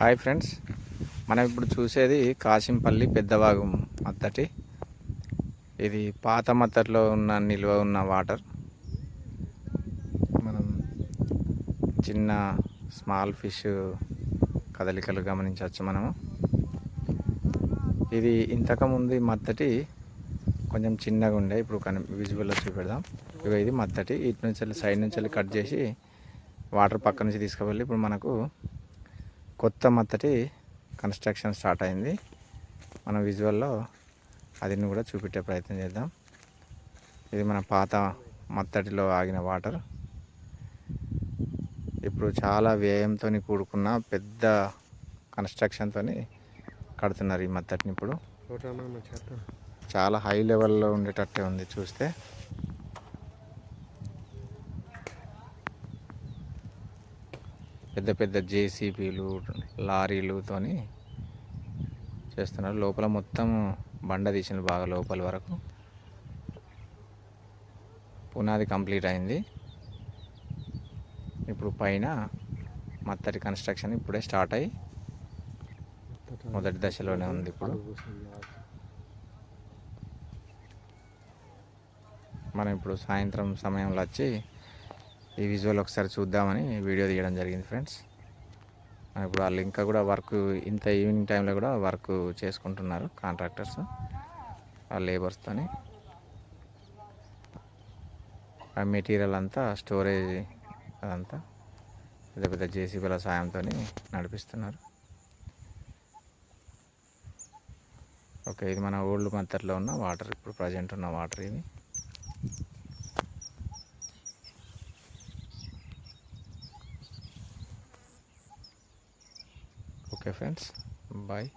Hi friends. మనం ఇప్పుడు చూసేది కాశింపల్లి పెద్దవాగు మత్తటి ఇది పాత మత్తట్లో ఉన్న నిల్వ ఉన్న వాటర్. మనం చిన్న స్మాల్ ఫిష్ కదలికలు గమనించవచ్చు మనము. ఇది ఇంతకుముందు మత్తటి కొంచెం చిన్నగా ఉండే ఇప్పుడు కని విజువల్లో చూపెడదాం. ఇక ఇది మత్తటి ఇటు నుంచి వెళ్ళి సైడ్ నుంచి వెళ్ళి కట్ చేసి వాటర్ పక్క నుంచి తీసుకువెళ్ళి ఇప్పుడు మనకు కొత్త మత్తటి కన్స్ట్రక్షన్ స్టార్ట్ అయింది. మన విజువల్లో అది కూడా చూపెట్టే ప్రయత్నం చేద్దాం. ఇది మన పాత మత్తటిలో ఆగిన వాటర్. ఇప్పుడు చాలా వ్యయంతో కూడుకున్న పెద్ద కన్స్ట్రక్షన్తో కడుతున్నారు ఈ మత్తటిని ఇప్పుడు. చాలా హై లెవెల్లో ఉండేటట్టే ఉంది చూస్తే. పెద్ద పెద్ద జేసీబీలు లారీలుతోని చేస్తున్నారు. లోపల మొత్తం బండ తీసిన బాగా లోపల వరకు పునాది కంప్లీట్ అయింది. ఇప్పుడు పైన మత్తడి కన్స్ట్రక్షన్ ఇప్పుడే స్టార్ట్ అయ్యి మొదటి దశలోనే ఉంది ఇప్పుడు. మనం ఇప్పుడు సాయంత్రం సమయంలో వచ్చి ఈ విజువల్ ఒకసారి చూద్దామని వీడియో తీయడం జరిగింది ఫ్రెండ్స్ ఇప్పుడు వాళ్ళు ఇంకా కూడా వర్క్ ఇంత ఈవినింగ్ టైంలో కూడా వర్క్ చేసుకుంటున్నారు కాంట్రాక్టర్స్ ఆ లేబర్స్తోని ఆ మెటీరియల్ అంతా స్టోరేజ్ అదంతా పెద్ద పెద్ద జేసీబీల సాయంతో నడిపిస్తున్నారు. ఓకే ఇది మన ఓల్డ్ మత్తర్లో ఉన్న వాటర్ ఇప్పుడు ప్రజెంట్ ఉన్న వాటర్ ఇది. Okay friends bye